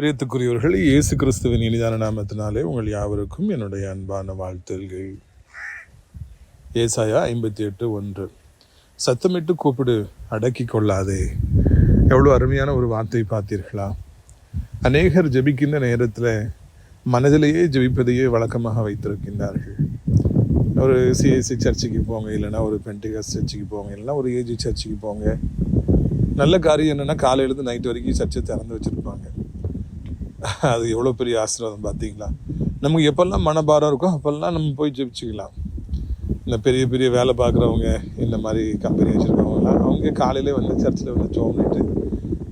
பிரியத்துக்குரியவர்கள் இயேசு கிறிஸ்துவின் இனிதான நாமத்தினாலே உங்கள் யாவருக்கும் என்னுடைய அன்பான வாழ்த்துகள் ஏசாயா ஐம்பத்தி எட்டு ஒன்று. சத்தமிட்டு கூப்பிடு அடக்கி கொள்ளாதே. எவ்வளோ அருமையான ஒரு வார்த்தை பார்த்தீர்களா? அநேகர் ஜெபிக்கின்ற நேரத்தில் மனதிலேயே ஜெபிப்பதையே வழக்கமாக வைத்திருக்கின்றார்கள். ஒரு சிஎஸ்சி சர்ச்சுக்கு போங்க இல்லைன்னா ஒரு பென்டிகாஸ் சர்ச்சுக்கு போங்க இல்லைன்னா ஒரு ஏஜி சர்ச்சுக்கு போங்க. நல்ல காரியம் என்னென்னா காலையிலேருந்து நைட் வரைக்கும் சர்ச்சை திறந்து வச்சுருப்பாங்க. அது எவ்வளோ பெரிய ஆசீர்வாதம் பார்த்தீங்களா நமக்கு எப்போல்லாம் மனபாரம் இருக்கோ அப்போல்லாம் நம்ம போய் ஜெபிச்சுக்கலாம். இந்த பெரிய பெரிய வேலை பார்க்குறவங்க இந்த மாதிரி கம்பெனி வச்சுருக்கவங்கலாம் அவங்க காலையிலே வந்து சர்ச்சில் வந்து ஜோம் பண்ணிட்டு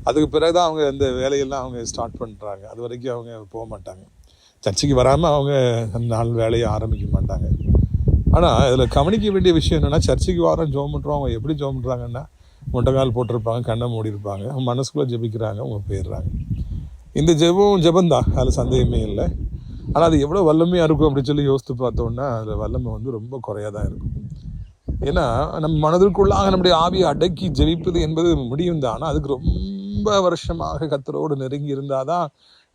அதுக்கு பிறகு தான் அவங்க இந்த வேலையெல்லாம் அவங்க ஸ்டார்ட் பண்ணுறாங்க அது வரைக்கும் அவங்க போக மாட்டாங்க. சர்ச்சுக்கு வராமல் அவங்க அந்த நாள் வேலையை ஆரம்பிக்க மாட்டாங்க. ஆனால் இதில் கவனிக்க வேண்டிய விஷயம் என்னென்னா சர்ச்சைக்கு வாரம் ஜோம் பண்ணுறோம் அவங்க எப்படி ஜோம் பண்ணுறாங்கன்னா முட்டைக்கால் போட்டிருப்பாங்க கண்ணை மூடி இருப்பாங்க அவங்க மனசுக்குள்ளே ஜெபிக்கிறாங்க அவங்க போயிடுறாங்க. இந்த ஜெபம் ஜெபந்தான் அதில் சந்தேகமே இல்லை. ஆனால் அது எவ்வளோ வல்லமையாக இருக்கும் அப்படின்னு சொல்லி யோசித்து பார்த்தோன்னா அதில் வல்லமை வந்து ரொம்ப குறையாக தான் இருக்கும். ஏன்னா நம்ம மனதிற்குள்ளாக நம்முடைய ஆவியை அடக்கி ஜெபிப்பது என்பது முடியும் தான். ஆனால் அதுக்கு ரொம்ப வருஷமாக கத்தரோடு நெருங்கி இருந்தால் தான்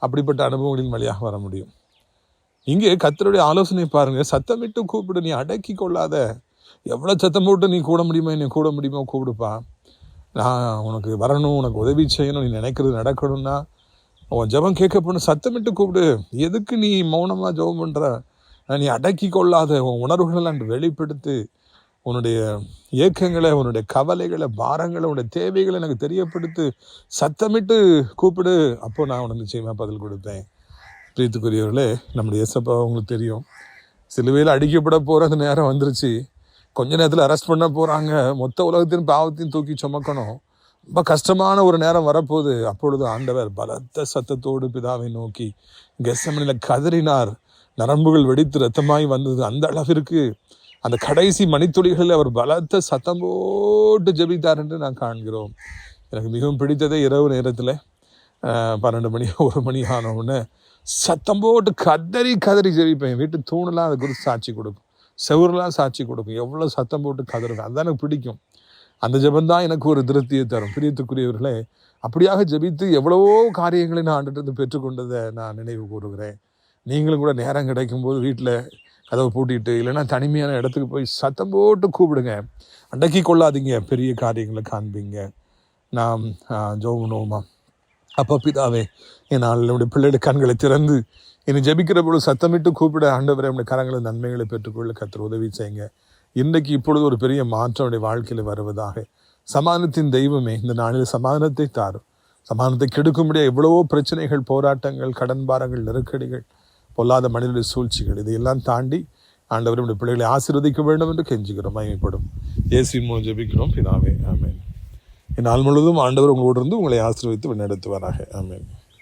அப்படிப்பட்ட அனுபவங்களின் வழியாக வர முடியும். இங்கே கத்தருடைய ஆலோசனை பாருங்கள் சத்தமிட்டு கூப்பிடு நீ அடக்கி கொள்ளாத. எவ்வளோ சத்தம் போட்டு நீ கூட முடியுமோ நீ கூட முடியுமோ கூப்பிடுப்பா. நான் உனக்கு வரணும் உனக்கு உதவி செய்யணும் நீ நினைக்கிறது நடக்கணும்னா உன் ஜெபம் கேட்கப்படும் சத்தமிட்டு கூப்பிடு எதுக்கு நீ மௌனமாக ஜெபம் பண்ணுற நீ அடக்கி கொள்ளாத உன் உணர்வுகளை அன்று வெளிப்படுத்து உன்னுடைய ஏக்கங்களை உன்னுடைய கவலைகளை பாரங்களை உன்னுடைய தேவைகளை எனக்கு தெரியப்படுத்து சத்தமிட்டு கூப்பிடு. அப்போ நான் உனக்கு நிச்சயமாக பதில் கொடுப்பேன். பிரீத்துக்குரியவர்களே நம்முடைய இயேசப்பா உங்களுக்கு தெரியும். சிலுவையில் அடிக்கப்பட போகிற அந்த நேரம் வந்துருச்சு. கொஞ்ச நேரத்தில் அரெஸ்ட் பண்ண போகிறாங்க மொத்த உலகத்தின் பாவத்தையும் தூக்கி சுமக்கணும். ரொம்ப கஷ்டமான ஒரு நேரம் வரப்போகுது. அப்பொழுது ஆண்டவர் பலத்த சத்தத்தோடு பிதாவை நோக்கி கெசமனில் கதறினார். நரம்புகள் வெடித்து ரத்தமாய் வந்தது. அந்த அளவிற்கு அந்த கடைசி மணித்துளிகளில் அவர் பலத்த சத்தம் போட்டு ஜெபித்தார் என்று நான் காண்கிறோம். எனக்கு மிகவும் பிடித்ததே இரவு நேரத்தில் பன்னெண்டு மணி ஒரு மணி ஆனவுடனே சத்தம் போட்டு கதறி கதறி ஜெபிப்பேன். வீட்டு தூணெல்லாம் அதுக்கு குறித்து சாட்சி கொடுக்கும். செவரெலாம் சாட்சி கொடுக்கும். எவ்வளோ சத்தம் போட்டு கதறுவேன். அதுதான் எனக்கு பிடிக்கும். அந்த ஜெபம் தான் எனக்கு ஒரு திருப்தியை தரும். பிரியத்துக்குரியவர்களே அப்படியாக ஜெபித்து எவ்வளவோ காரியங்களை நான் ஆண்டுட்டு பெற்றுக்கொண்டதை நான் நினைவு கூறுகிறேன். நீங்களும் கூட நேரம் கிடைக்கும்போது வீட்டில் கதவை பூட்டிட்டு இல்லைன்னா தனிமையான இடத்துக்கு போய் சத்தம் போட்டு கூப்பிடுங்க. அடக்கி கொள்ளாதீங்க பெரிய காரியங்களை காண்பீங்க. நாம் ஜோமனோமா அப்போ பிதாவே என் என்னுடைய பிள்ளைയുടെ கண்களை திறந்து என்னை ஜபிக்கிற பொழுது சத்தமிட்டு கூப்பிட ஆண்டவரை நம்முடைய கரங்களை நன்மைகளை பெற்றுக்கொள்ள கத்தர் உதவி செய்யுங்க. இன்றைக்கு இப்பொழுது ஒரு பெரிய மாற்றம் அவருடைய வாழ்க்கையில் வருவதாக. சமாதானத்தின் தெய்வமே இந்த நாளில் சமாதானத்தை தாரும். சமாதானத்தை கெடுக்கும்படியாக எவ்வளவோ பிரச்சனைகள் போராட்டங்கள் கடன் பாரங்கள் நெருக்கடிகள் பொல்லாத மனிதனுடைய சூழ்ச்சிகள் இதையெல்லாம் தாண்டி ஆண்டவர் நம்முடைய பிள்ளைகளை ஆசீர்வதிக்க வேண்டும் என்று கெஞ்சுகிறோம். மயமைப்படும் இயேசுவின் மூலம் ஜெபிக்கிறோம். பிதாவே ஆமேன். நாள் முழுவதும் ஆண்டவர் உங்களோடு இருந்து உங்களை ஆசீர்வதித்து நடத்துவாராக ஆமேன்.